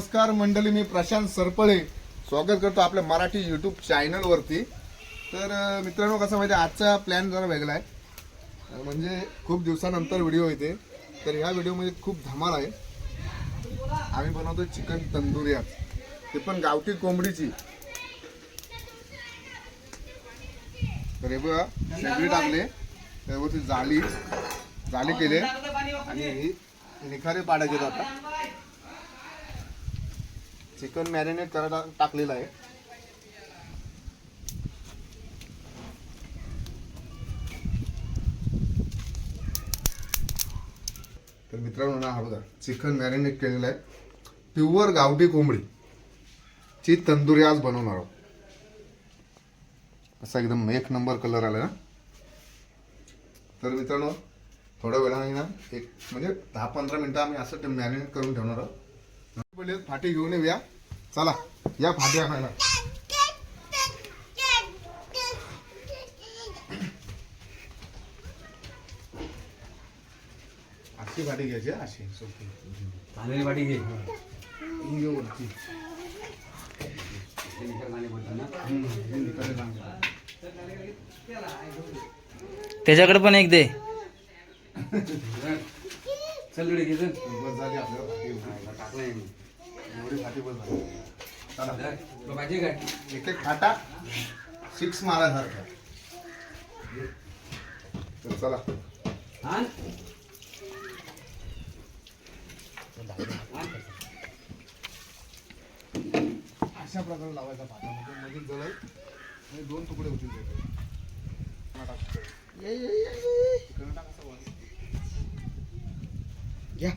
नमस्कार मंडळी मी प्रशांत सरपळे. स्वागत करतो आपल्या मराठी यूट्यूब चॅनलवरती तर मित्रांनो कसं माहिती आहे, आजचा प्लॅन जरा वेगळा आहे. म्हणजे खूप दिवसानंतर व्हिडिओ येते. तर ह्या व्हिडिओमध्ये खूप धमाल आहे. आम्ही बनवतो चिकन तंदुरी आज. ते पण गावठी कोंबडीची. तर हे बघा शेगडी टाकले. त्यावरती जाळी जाळी केले. आणि ही निखारे पाडायचे आता. चिकन मॅरिनेट करायला टाकलेलं आहे. तर मित्रांनो ना हा बघा चिकन मॅरिनेट केलेलं आहे. प्युअर गावठी कोंबडी. ची तंदुरी आज बनवणार आहोत. असा एकदम एक नंबर कलर आला ना. तर मित्रांनो थोड्या वेळाने ना एक म्हणजे दहा पंधरा मिनटं आम्ही असं मॅरिनेट करून ठेवणार आहोत. पहिले फाटी घेऊन येऊया चला या फाट्या खायला अशी फाटी घ्यायची हा, अशी सोपी वाटी घे ही घेऊ हे. त्याच्याकडे पण एक दे चल आपल्याला फाटी टाकलंय मी एवढी बस झाली एक एक फाटा सिक्स मारासारखा तर चला. आण. अशा प्रकारे लावायचा फाटा म्हणजे मध्ये जळल आणि दोन तुकडे होतील त्याचे पुन्हा टाकायचं. ये, ये, ये, ये. इकडनं टाक असं वर. घ्या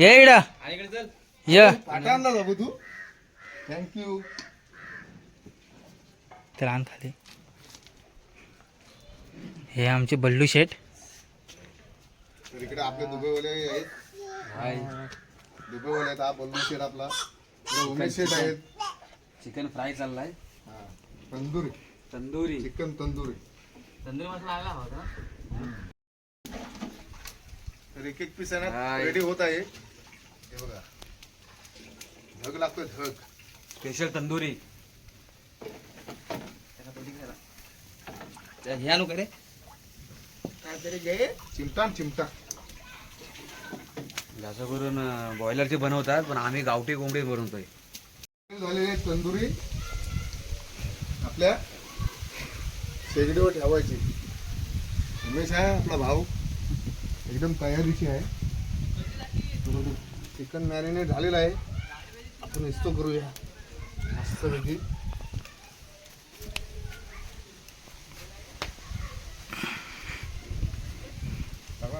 ये आणि इकडे चल. य. फाटा आणला बाबू तू. थँक्यू तर आण खाली. हे आमचे बल्लू शेठ. तर इकडे आपले दुबईवाले आहेत. हाय. दुबईवाले आहेत हा बल्लू शेट आपला. इकडे उमेश शेट आहेत. चिकन फ्राय चाललाय. हा, तंदुरी. तंदुरी. चिकन तंदुरी. तंदुरी मसाला आला होता. तर एक एक पीस आहे ना. रेडी होत आहे. हे बघा धग लागतोय धग स्पेशल तंदुरी. हे आणू कडे काहीतरी घे चिमटा न चिमटा. जास्त करून बॉयलरचे बनवतात पण आम्ही गावठी कोंबडी बनवतोय. झालेली तंदुरी. आपल्या शेगडीवर ठेवायची. उमेश आहे आपला भाऊ. एकदम तयारीची आहे. चिकन मॅरिनेट झालेलं आहे. आपण इस्तो करूया. मस्तपैकी टाका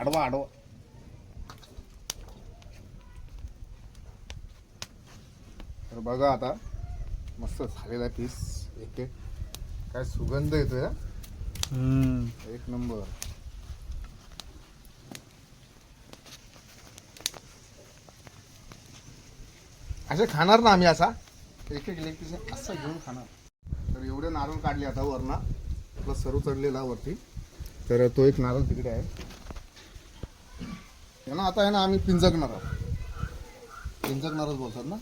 आडवा आडवा. तर बघा आता. मस्त झालेला आहे पीस एक एक काय सुगंध येतोय हा. हम्म. एक नंबर. असे खाणार ना आम्ही असा? एक एक लेग पीस असं घेऊन खाणार. तर एवढे नारळ काढले आता वरना. आपला सर्व चढलेला वरती. तर तो एक नारळ तिकडे आहे. हे ना आता आहे ना आम्ही पिंजकणार आहोत पिंजकणारच बोलतात ना?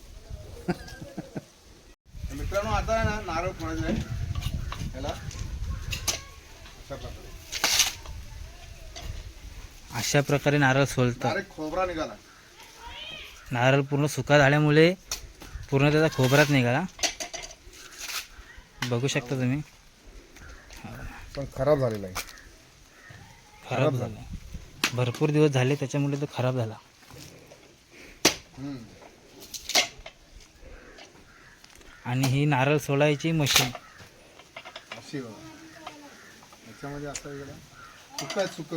तर मित्रांनो आता आहे ना नारळ फोडायचं आहे? याला अशा प्रकारे अशा प्रकारे नारळ सोलतात डायरेक्ट खोबरा निघाला. नारळ पूर्ण सुका झाल्यामुळे पूर्ण त्याचा खोबरात निघाला. बघू शकता तुम्ही. पण खराब झालेला आहे. खराब झाला. भरपूर दिवस झाले त्याच्यामुळे तो खराब झाला. हम्म. आणि ही नारळ सोलायची मशीन. अशी याच्यामध्ये असं इकडं सुक आहे सुक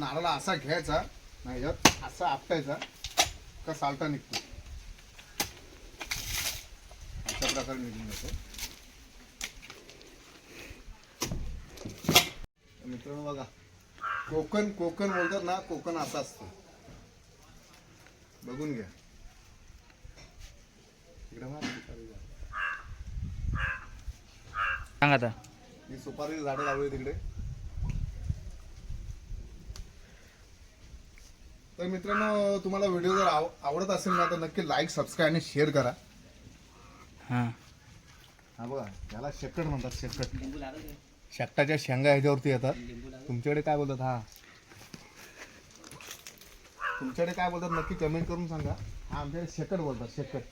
नारळा असा घ्यायचा नाही असा आपटायचा का सालटा निघतो. अशा प्रकारे निघून जातो. मित्रांनो बघा कोकण कोकण बोलतात ना कोकण असा असतो. बघून घ्या. इकडे बघा, तिकडे बघा. सांग आता. ही सुपारी झाडं लावली तिकडे. तर मित्रांनो तुम्हाला व्हिडिओ जर आव आवडत असेल ना तर नक्की लाईक सबस्क्राईब आणि शेअर करा. हां. हा बघा याला शेकट म्हणतात शेकट शेकटाच्या शेंगा ह्याच्यावरती येतात. तुमच्याकडे काय बोलतात? हा. तुमच्याकडे काय बोलतात? नक्की कमेंट करून सांगा. हा आमच्याकडे शेकट बोलतात शेकट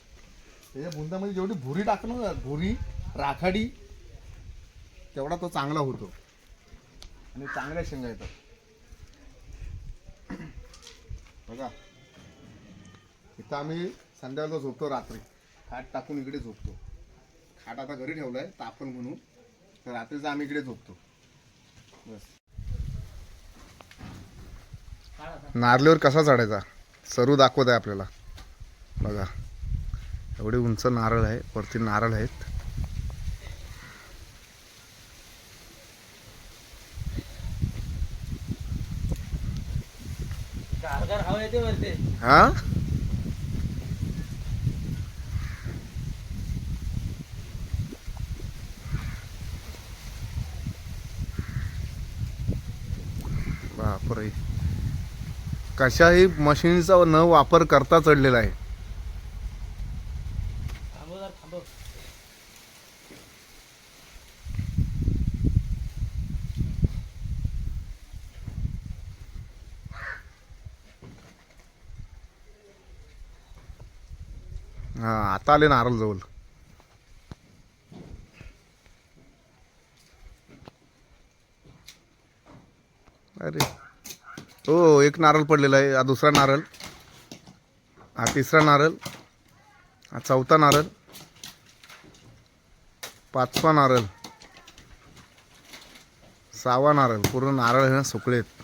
त्याच्या बुंदामध्ये जेवढी भुरी टाकणं ना भुरी राखाडी तेवढा तो चांगला होतो. आणि चांगल्या शेंगा येतात. बघा. इथं आम्ही संध्याकाळचा झोपतो रात्री. खाट टाकून इकडे झोपतो. खाट आता घरी ठेवलाय तापण म्हणून. तर रात्रीचं आम्ही इकडे झोपतो. बस. नारलीवर कसा चढायचा? सरू दाखवत आहे आपल्याला. बघा. एवढे उंच नारळ आहे. वरती नारळ आहेत हवा येते वरते हा? बापरे. कशाही मशीनचा न वापर करता चढलेला आहे. हा आता आले नारळ जवळ अरे. हो एक नारळ पडलेला आहे हा दुसरा नारळ. हा तिसरा नारळ. हा चौथा नारळ. पाचवा नारळ. सहावा नारळ. पूर्ण नारळ हे ना सुकळेत आहेत